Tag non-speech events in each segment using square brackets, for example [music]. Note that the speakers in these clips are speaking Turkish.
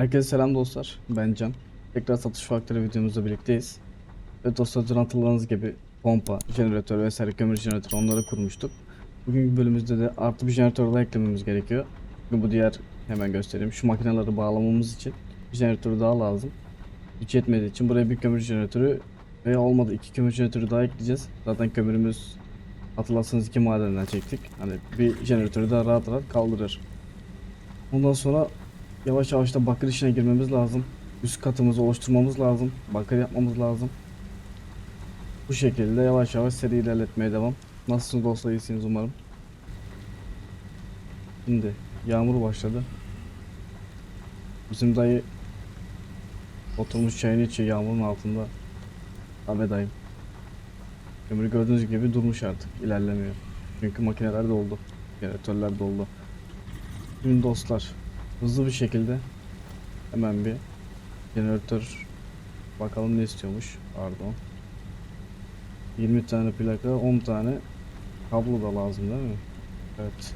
Herkese selam dostlar. Ben Can. Tekrar satış faktörü videomuzda birlikteyiz. Ve dostlar hatırladığınız gibi pompa, jeneratör vesaire kömür jeneratörü onları kurmuştuk. Bugünkü bölümümüzde de artı bir jeneratör daha eklememiz gerekiyor. Çünkü bu diğer hemen göstereyim. Şu makineleri bağlamamız için bir jeneratör daha lazım. Güç yetmediği için buraya bir kömür jeneratörü ve olmadı iki kömür jeneratörü daha ekleyeceğiz. Zaten kömürümüz hatırlarsanız iki madenden çektik. Hani bir jeneratörü daha rahat rahat kaldırır. Ondan sonra yavaş yavaş da bakır işine girmemiz lazım. Üst katımızı oluşturmamız lazım. Bakır yapmamız lazım. Bu şekilde yavaş yavaş seri ilerletmeye devam. Nasılsınız dostlar iyisiniz umarım. Şimdi yağmur başladı. Bizim dayı oturmuş çayını içiyor yağmurun altında. Abi dayım. Kömürü gördüğünüz gibi durmuş artık ilerlemiyor. Çünkü makineler doldu. Jeneratörler doldu. Şimdi dostlar hızlı bir şekilde hemen bir jeneratör bakalım ne istiyormuş. Pardon. 20 tane plaka 10 tane kablo da lazım değil mi? Evet.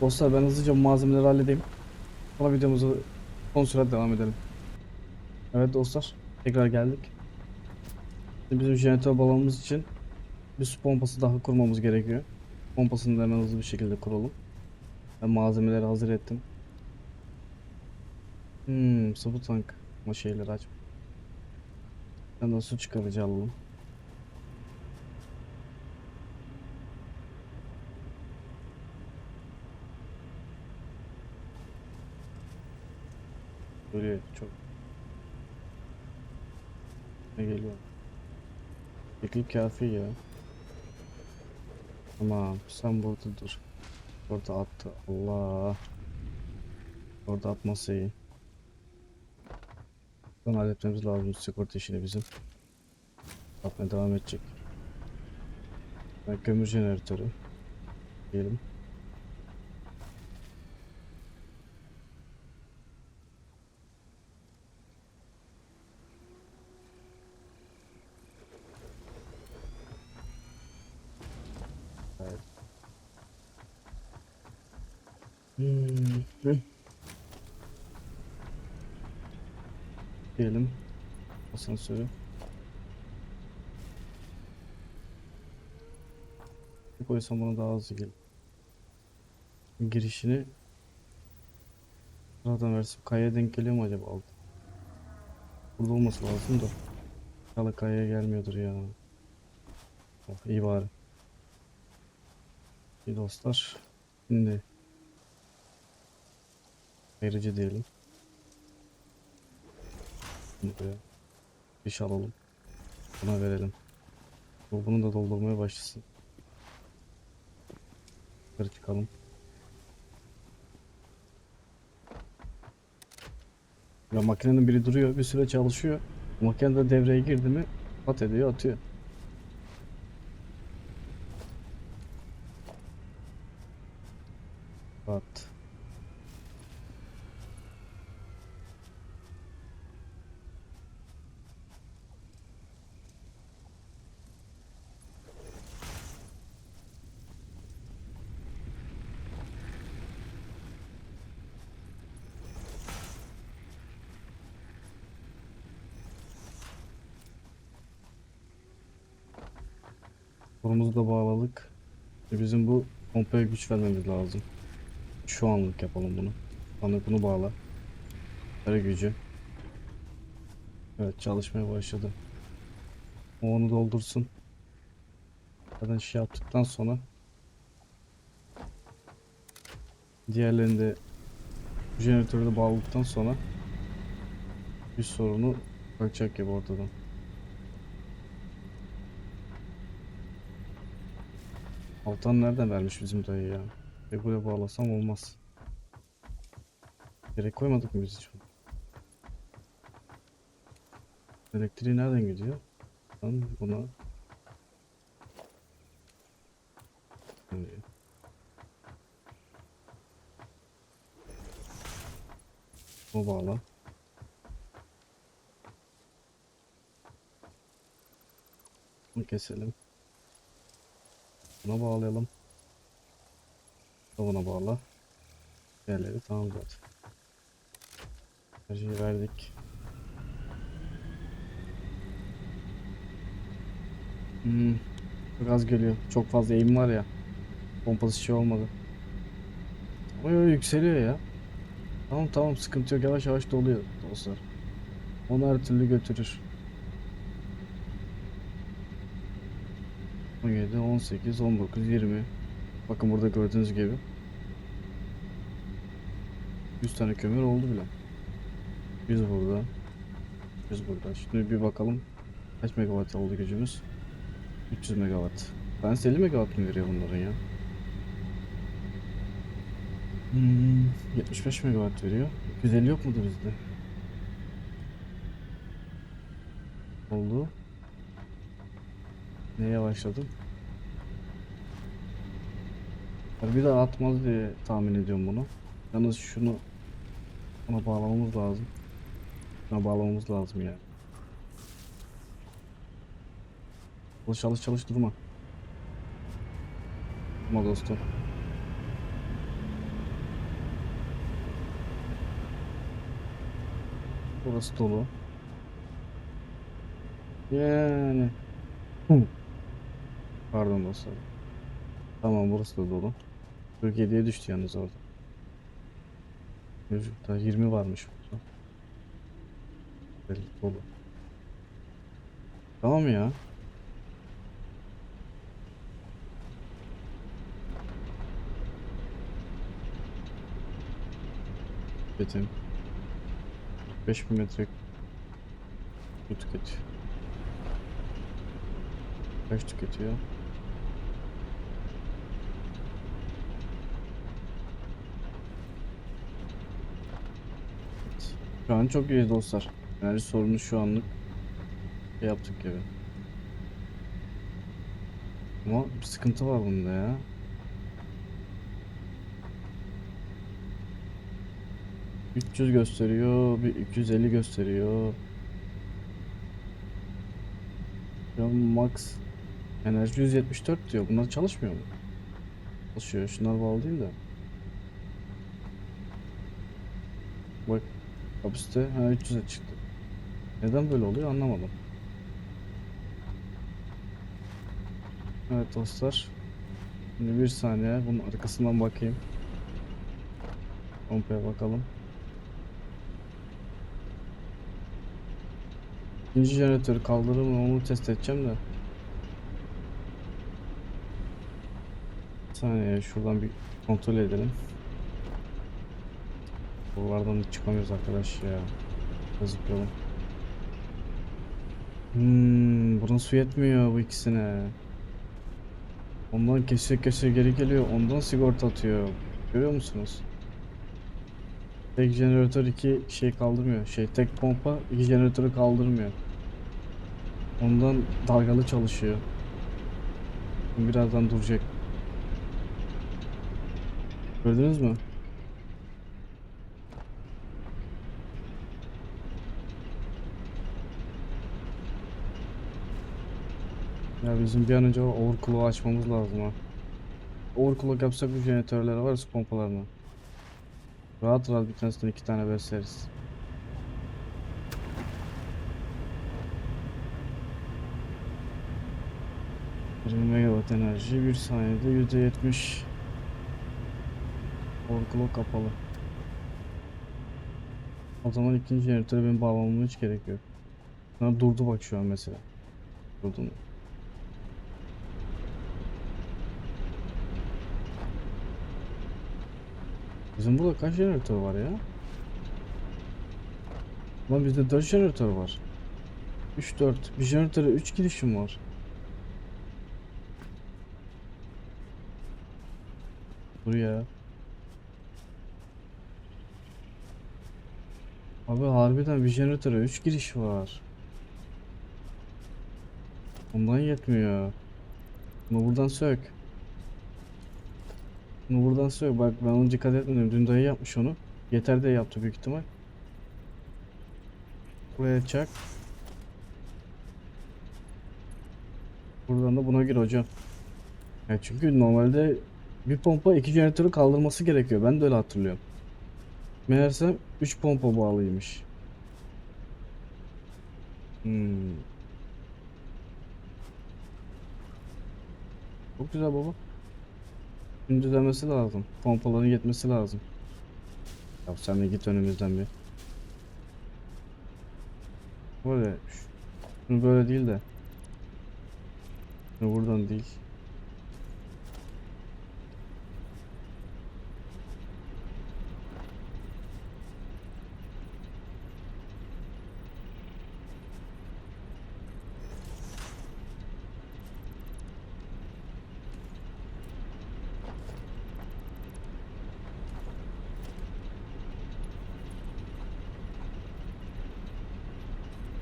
Dostlar ben hızlıca malzemeleri halledeyim. Sonra videomuzu son sürat devam edelim. Evet dostlar tekrar geldik. Şimdi bizim jeneratör balonumuz için bir su pompası daha kurmamız gerekiyor. Pompasını da hemen hızlı bir şekilde kuralım. Ben malzemeleri hazır ettim. Hmm, sıvı tank. Ama şeyleri aç. Ben de su çıkarıcı alalım. Böyle çok ne geliyor? Şekil kafi ya. Tamam sen burada dur. Orada attı. Allah. Orada atması iyi. Bunu halletmemiz lazım sigorta işini bizim. Atmaya devam edecek. Ben kömür jeneratörü. Diyelim. Evet. Hmm. hı. Diyelim. Asansörü. Koysam bana daha hızlı gelir. Girişini Zaten versin. Kayaya denk geliyor mu acaba alt? Burada olması lazım da. Kala kayaya gelmiyordur ya. Oh, iyi bari. İyi dostlar. Şimdi Verici diyelim. Bunu buraya iş alalım. Buna verelim. Bu bunu da doldurmaya başlasın. Yukarı çıkalım. Ya makinenin biri duruyor, bir süre çalışıyor. Makine de devreye girdi mi pat ediyor, atıyor. Pat. Kolumuzu da bağladık. E bizim bu pompaya güç vermemiz lazım. Şu anlık yapalım bunu. Bana bunu bağla. Kara gücü. Evet çalışmaya başladı. O onu doldursun. Zaten şey yaptıktan sonra diğerlerini de jeneratörü bağladıktan sonra bir sorunu kalkacak gibi ortadan. Altan nereden vermiş bizim dayı ya? E buraya bağlasam olmaz. Gerek koymadık mı biz hiç? Elektriği nereden gidiyor? Lan buna Yani- Bu bağla. Bunu keselim. Buna bağlayalım. Buna bağla. Diğerleri tamam zaten. Enerjiyi verdik. Hmm, çok az geliyor. Çok fazla eğim var ya. Pompası şey olmadı. Ama yo, yükseliyor ya. Tamam tamam sıkıntı yok yavaş yavaş doluyor dostlar. Onu her türlü götürür. 17, 18, 19, 20. Bakın burada gördüğünüz gibi. 100 tane kömür oldu bile. 100 burada. 100 burada. Şimdi bir bakalım. Kaç megawatt oldu gücümüz? 300 megawatt. Ben 50 megawatt mı veriyor bunların ya? Hmm, 75 megawatt veriyor. 250 yok mudur bizde? Oldu. Neye başladım? Ya Bir daha atmaz diye tahmin ediyorum bunu. Yalnız şunu ona bağlamamız lazım. Şuna bağlamamız lazım yani. Çalış çalış çalış durma. Durma dostum. Burası dolu. Yani. Hı. Pardon dostlar. Tamam burası da dolu. 47'ye düştü yalnız orada. Daha 20 varmış burada. Güzel, dolu. Tamam ya. Tüketim. 5000 metre su tüketiyor. Kaç tüketiyor? Evet. Şu an çok iyi dostlar. Enerji sorunu şu anlık şey yaptık gibi. Ama bir sıkıntı var bunda ya. ...300 gösteriyor, bir 250 gösteriyor. An max enerji 174 diyor. Bunlar çalışmıyor mu? Çalışıyor. Şunlar bağlı değil de. Bak kapasite ha 300'e çıktı. Neden böyle oluyor anlamadım. Evet dostlar. Şimdi bir saniye bunun arkasından bakayım. Pompaya bakalım. İkinci jeneratörü kaldırır mı onu test edeceğim de. Bir saniye şuradan bir kontrol edelim. Buralardan da çıkamıyoruz arkadaş ya. Zıplayalım. Hmm, bunun su yetmiyor bu ikisine. Ondan kesiyor kesiyor geri geliyor. Ondan sigorta atıyor. Görüyor musunuz? Tek jeneratör iki şey kaldırmıyor. Şey tek pompa iki jeneratörü kaldırmıyor. Ondan dalgalı çalışıyor. Birazdan duracak. Gördünüz mü? Ya bizim bir an önce overclock'u açmamız lazım ha. Overclock yapsak bu jeneratörler var su pompalarına. Rahat rahat bir tanesinden iki tane besleriz. ...20 megawatt enerji bir saniyede yüzde yetmiş. Overclock kapalı. O zaman ikinci jeneratöre benim bağlamama hiç gerek yok. Durdu bak şu an mesela. Durdu Bizim burada kaç jeneratör var ya? Lan bizde 4 jeneratör var. 3 4. Bir jeneratöre 3 girişim var. Dur ya. Abi harbiden bir jeneratöre 3 giriş var. Ondan yetmiyor. Bunu buradan sök. Buradan sök. Bak ben onu dikkat etmedim. Dün dayı yapmış onu. Yeter de yaptı büyük ihtimal. Buraya çak. Buradan da buna gir hocam. Ya çünkü normalde bir pompa iki jeneratörü kaldırması gerekiyor. Ben de öyle hatırlıyorum. Meğersem 3 pompa bağlıymış. Hmm. Çok güzel baba. Şimdi düzelmesi lazım. Pompaların yetmesi lazım. Ya sen de git önümüzden bir. Böyle. Şunu böyle değil de. Şunu buradan değil.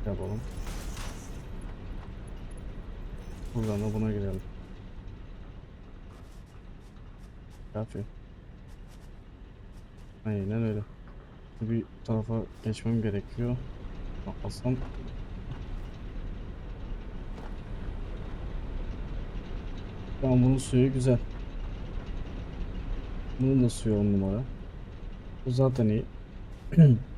Yapalım. Buradan da buna girelim. Kafi. Aynen öyle. Bir tarafa geçmem gerekiyor. Atlasam. Tamam bunun suyu güzel. Bunun da suyu on numara. Bu zaten iyi. [clears throat]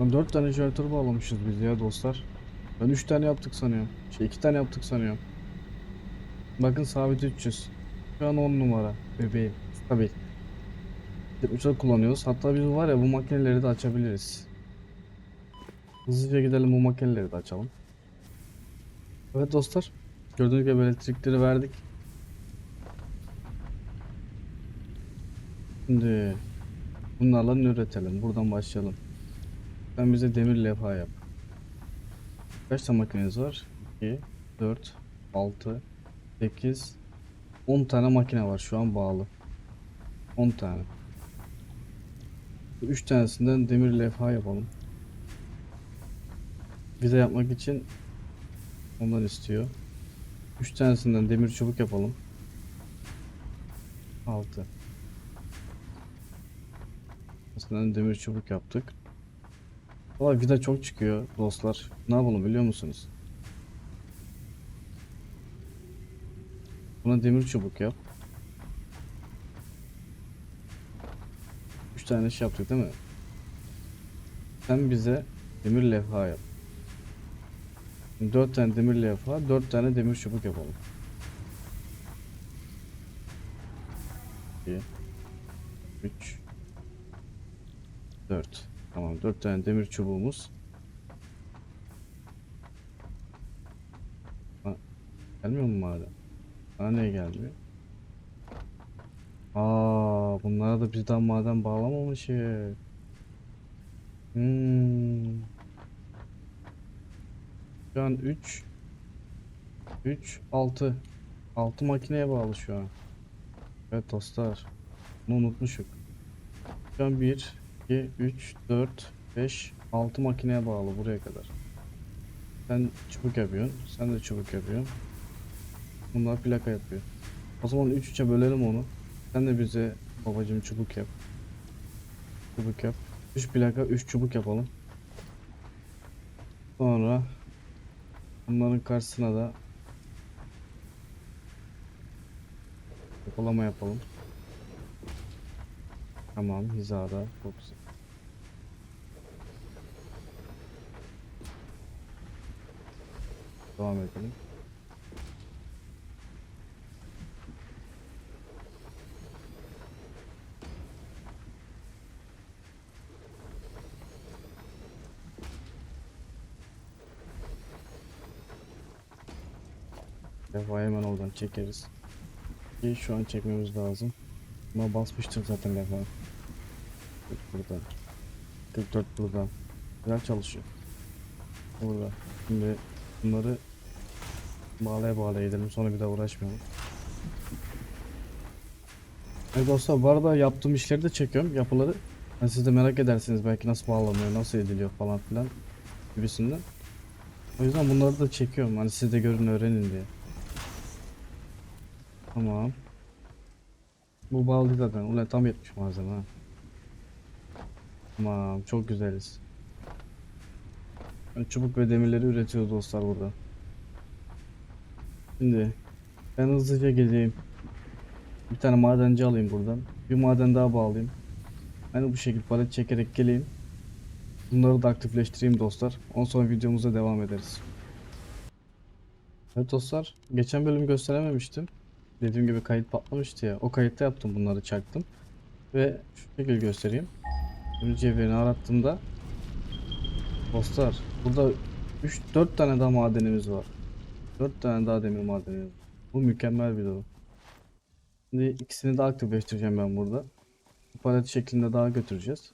Lan 4 tane jeneratör bağlamışız biz ya dostlar. Ben 3 tane yaptık sanıyorum. Şey 2 tane yaptık sanıyorum. Bakın sabit 300. Şu an 10 numara. Bebeğim. Stabil. 74 kullanıyoruz. Hatta biz var ya bu makineleri de açabiliriz. Hızlıca gidelim bu makineleri de açalım. Evet dostlar. Gördüğünüz gibi elektrikleri verdik. Şimdi bunlarla üretelim. Buradan başlayalım. Sen bize demir levha yap. Kaç tane makineniz var? 2, 4, 6, 8, 10 tane makine var şu an bağlı. 10 tane. 3 tanesinden demir levha yapalım. Vize yapmak için ondan istiyor. 3 tanesinden demir çubuk yapalım. 6. Aslında demir çubuk yaptık. Valla vida çok çıkıyor dostlar. Ne yapalım biliyor musunuz? Buna demir çubuk yap. 3 tane şey yaptık değil mi? Sen bize demir levha yap. 4 tane demir levha, 4 tane demir çubuk yapalım. 2 3 4 Tamam 4 tane demir çubuğumuz. Ha, gelmiyor mu madem? Bana niye gelmiyor? Aa, bunlara da bizden maden bağlamamışız. Hmm. Şu an 3 3 6 6 makineye bağlı şu an. Evet dostlar. Bunu unutmuşuk. Şu an 1 2 3 4 5 6 makineye bağlı buraya kadar. Sen çubuk yapıyorsun. Sen de çubuk yapıyorsun. Bunlar plaka yapıyor. O zaman 3 3'e bölelim onu. Sen de bize babacım çubuk yap. Çubuk yap. 3 plaka 3 çubuk yapalım. Sonra bunların karşısına da depolama yapalım. Tamam hizada çok güzel. Devam edelim. Defa hemen oradan çekeriz. Ki şu an çekmemiz lazım. Buna basmıştık zaten defa. 40 burada. 44 burada. Güzel çalışıyor. Burada. Şimdi bunları bağlaya bağlaya gidelim sonra bir daha uğraşmayalım. Evet dostlar bu arada yaptığım işleri de çekiyorum yapıları. Yani siz de merak edersiniz belki nasıl bağlanıyor, nasıl ediliyor falan filan gibisinden. O yüzden bunları da çekiyorum hani siz de görün öğrenin diye. Tamam. Bu bağlı zaten. Ulan tam yetmiş malzeme ha. Tamam çok güzeliz. Çubuk ve demirleri üretiyor dostlar burada. Şimdi ben hızlıca gezeyim. Bir tane madenci alayım buradan. Bir maden daha bağlayayım. Aynı bu şekilde palet çekerek geleyim. Bunları da aktifleştireyim dostlar. Ondan sonra videomuza devam ederiz. Evet dostlar, geçen bölüm gösterememiştim. Dediğim gibi kayıt patlamıştı ya. O kayıtta yaptım bunları çaktım. Ve şu şekilde göstereyim. Şimdi cevherini arattığımda dostlar burada 3 4 tane daha madenimiz var. 4 tane daha demir madenimiz var. Bu mükemmel bir durum. Şimdi ikisini de aktifleştireceğim ben burada. Bu palet şeklinde daha götüreceğiz.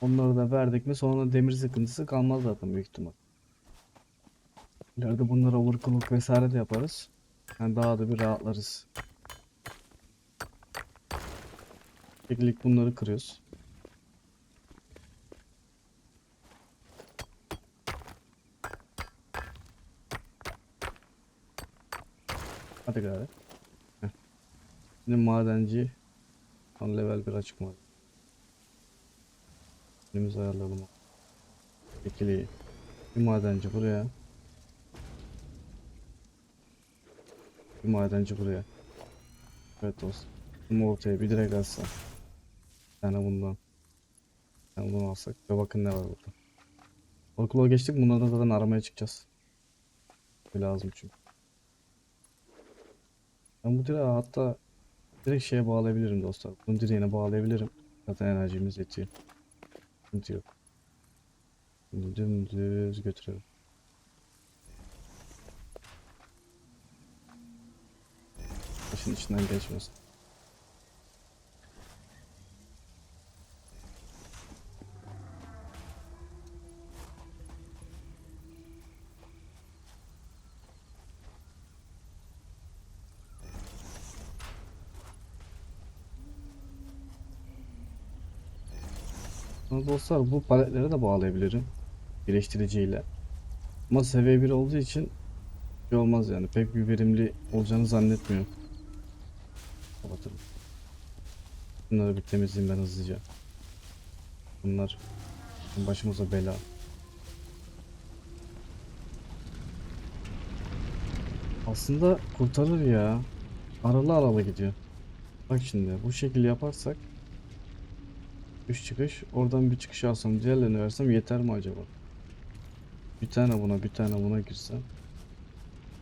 Onları da verdik mi sonra demir sıkıntısı kalmaz zaten büyük ihtimal. İleride bunlara overclock vesaire de yaparız. Yani daha da bir rahatlarız. Şimdilik bunları kırıyoruz. Hadi gari. Şimdi madenci son level 1 açık maden. Elimizi ayarlayalım. İkili. Bir madenci buraya. Bir madenci buraya. Evet dostum. Bunu ortaya bir direkt alsam. Bir tane bundan. Bir tane bunu alsak. Ve bakın ne var burada. Okula geçtik. Bunları da zaten aramaya çıkacağız. Bir lazım çünkü. Ben bu direği hatta direkt şeye bağlayabilirim dostlar. Bunun direğine bağlayabilirim. Zaten enerjimiz yetiyor. Sıkıntı yok. Dümdüz götürelim. Taşın içinden geçmesin. Dostlar bu paletlere de bağlayabilirim. Birleştiriciyle. Ama seviye 1 olduğu için şey olmaz yani. Pek bir verimli olacağını zannetmiyorum. Kapatalım. Bunları bir temizleyeyim ben hızlıca. Bunlar başımıza bela. Aslında kurtarır ya. Aralı aralı gidiyor. Bak şimdi bu şekilde yaparsak 3 çıkış. Oradan bir çıkış alsam diğerlerini versem yeter mi acaba? Bir tane buna bir tane buna girsem.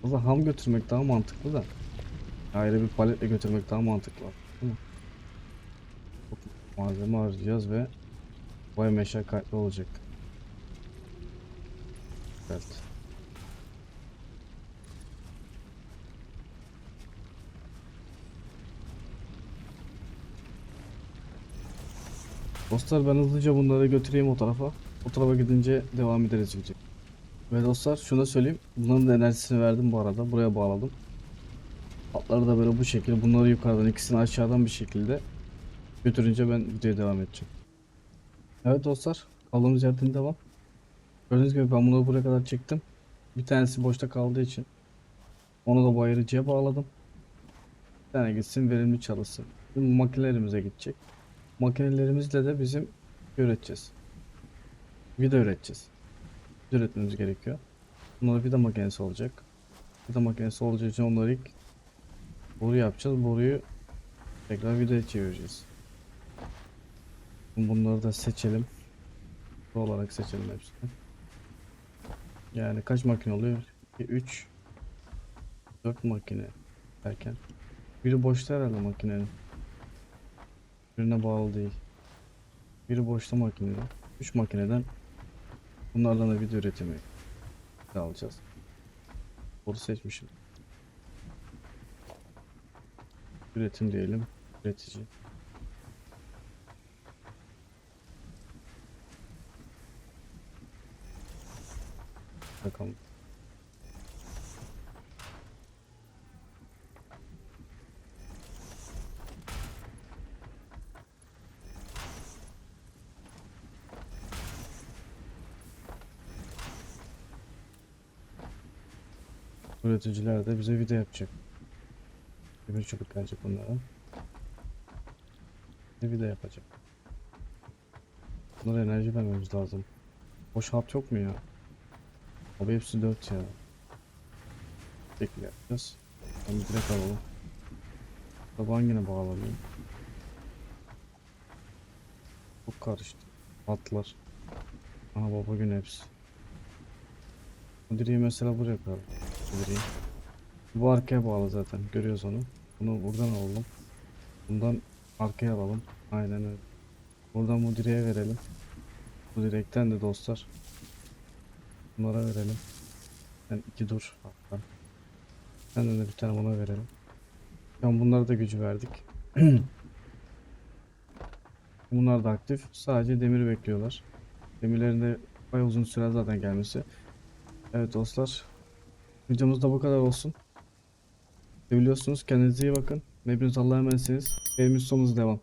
Da ham götürmek daha mantıklı da. Ayrı bir paletle götürmek daha mantıklı. Değil mi? Malzeme harcayacağız ve baya meşakkatli olacak. Evet. Dostlar ben hızlıca bunları götüreyim o tarafa. O tarafa gidince devam ederiz video. Ve dostlar şunu da söyleyeyim. Bunların da enerjisini verdim bu arada. Buraya bağladım. Atları da böyle bu şekilde. Bunları yukarıdan ikisini aşağıdan bir şekilde götürünce ben videoya devam edeceğim. Evet dostlar. Kaldığımız yerden devam. Gördüğünüz gibi ben bunları buraya kadar çektim. Bir tanesi boşta kaldığı için onu da bu ayırıcıya bağladım. Bir tane gitsin verimli çalışsın. Şimdi makinelerimize gidecek. Makinelerimizle de bizim üreteceğiz. Vida üreteceğiz. Vida üretmemiz gerekiyor. Bunlar vida makinesi olacak. Vida makinesi olacağı için onları ilk boru yapacağız. Boruyu tekrar vidaya çevireceğiz. Bunları da seçelim. Bu olarak seçelim hepsini. Yani kaç makine oluyor? 3 4 makine derken biri boşta herhalde makinenin. Birine bağlı değil. Biri boşta makinede. 3 makineden bunlardan da video üretimi alacağız. Boru seçmişim. Üretim diyelim. Üretici. Bakalım. Üreticiler de bize video yapacak. Bir çubuk gelecek onlara. Bir video yapacak. Bunlara enerji vermemiz lazım. Boş hat yok mu ya? Abi hepsi 4 ya. Tekli yapacağız. Bir direkt alalım. Taban yine bağlanayım. karıştı. Atlar. Ana baba gün hepsi. Bu direği mesela buraya koyalım. Bu direği. Bu arkaya bağlı zaten. Görüyoruz onu. Bunu buradan alalım. Bundan arkaya alalım. Aynen öyle. Buradan bu direğe verelim. Bu direkten de dostlar. Bunlara verelim. Sen iki dur hatta. Senden de bir tane buna verelim. Şu bunlara da gücü verdik. [clears throat] Bunlar da aktif. Sadece demiri bekliyorlar. Demirlerin de bayağı uzun süre zaten gelmesi. Evet dostlar. Videomuz da bu kadar olsun. Biliyorsunuz kendinize iyi bakın. Hepiniz Allah'a emanetsiniz. Serimiz sonumuz devam.